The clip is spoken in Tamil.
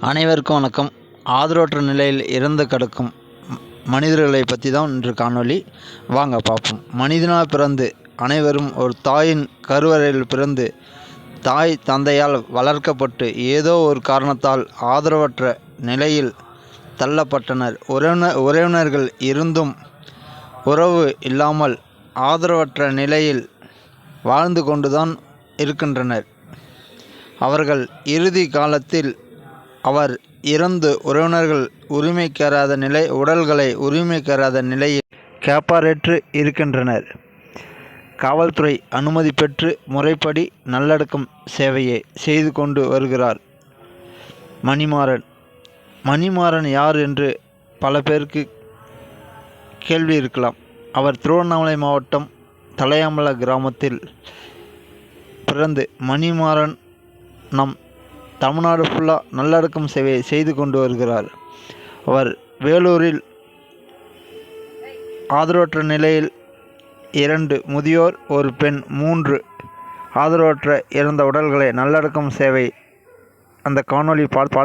அனைவருக்கும் வணக்கம். ஆதரவற்ற நிலையில் இறந்து கிடக்கும் மனிதர்களை பற்றி தான் இன்று காணொளி. வாங்க பார்ப்போம். மனிதனாக பிறந்து அனைவரும் ஒரு தாயின் கருவறையில் பிறந்து தாய் தந்தையால் வளர்க்கப்பட்டு ஏதோ ஒரு காரணத்தால் ஆதரவற்ற நிலையில் தள்ளப்பட்டனர். உறவினர் உறவினர்கள் இருந்தும் உறவு இல்லாமல் ஆதரவற்ற நிலையில் வாழ்ந்து கொண்டுதான் இருக்கின்றனர். அவர்கள் இறுதி காலத்தில் அவர் இறந்து உறவினர்கள் உரிமை கேராத நிலை உடல்களை உரிமை கேராத நிலையில் கேப்பாரேற்று இருக்கின்றனர். காவல்துறை அனுமதி பெற்று முறைப்படி நல்லடக்கம் சேவையை செய்து கொண்டு வருகிறார். மணிமாறன். மணிமாறன் யார் என்று பல பேருக்கு கேள்வி இருக்கலாம். அவர் திருவண்ணாமலை மாவட்டம் தலையாமல கிராமத்தில் பிறந்து மணிமாறன் நம் தமிழ்நாடு ஃபுல்லாக நல்லடக்கம் சேவையை செய்து கொண்டு வருகிறார். அவர் வேலூரில் ஆதரவற்ற நிலையில் இரண்டு முதியோர் ஒரு பெண் மூன்று ஆதரவற்ற இறந்த உடல்களை நல்லடக்கம் சேவை அந்த காணொளி பார்த்து